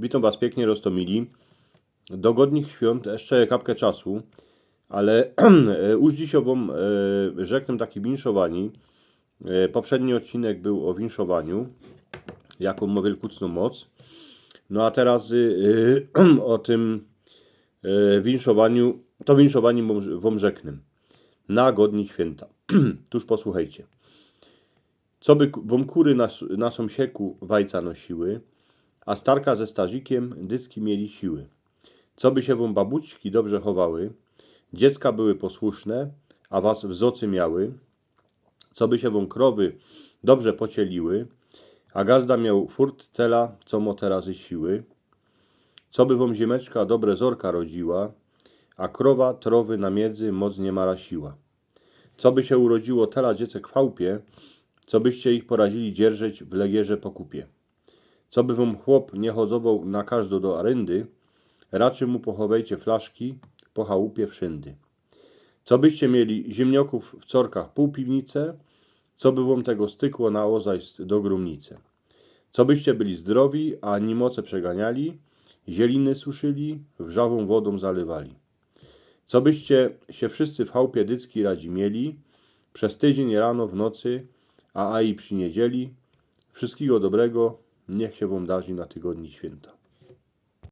Witam Was pięknie, Rostomili. Do godnych świąt jeszcze kapkę czasu, ale już dzisiaj Wam e, rzeknę taki winszowani. E, poprzedni odcinek był o winszowaniu, jaką ma wielkucną moc. No a teraz e, o tym e, winszowaniu, to winszowanie wam- rzeknę. Na godni święta. Tuż posłuchajcie. Co by wam kury na, na sąsieku wajca nosiły, a starka ze starzikiem dycki mieli siły. Co by się wam babućki dobrze chowały, dziecka były posłuszne, a was w zocy miały, co by się wam krowy dobrze pocieliły, a gazda miał furt tela, co mo terazy siły, co by wam ziemeczka dobre zorka rodziła, a krowa trowy na miedzy moc nie marasiła. Co by się urodziło tela dziecek w chałupie, co byście ich poradzili dzierżeć w legierze pokupie. Co by wam chłop nie chodzował na każdo do aryndy, raczej mu pochowajcie flaszki po chałupie wszędy. Co byście mieli ziemnioków w corkach pół piwnice, co by wam tego stykło na ozajst do grumnice. Co byście byli zdrowi, a ani moce przeganiali, zieliny suszyli, wrzawą wodą zalewali. Co byście się wszyscy w chałupie dycki radzi mieli, przez tydzień rano w nocy, a a i przy niedzieli, wszystkiego dobrego, niech się wam darzy na tygodni święta.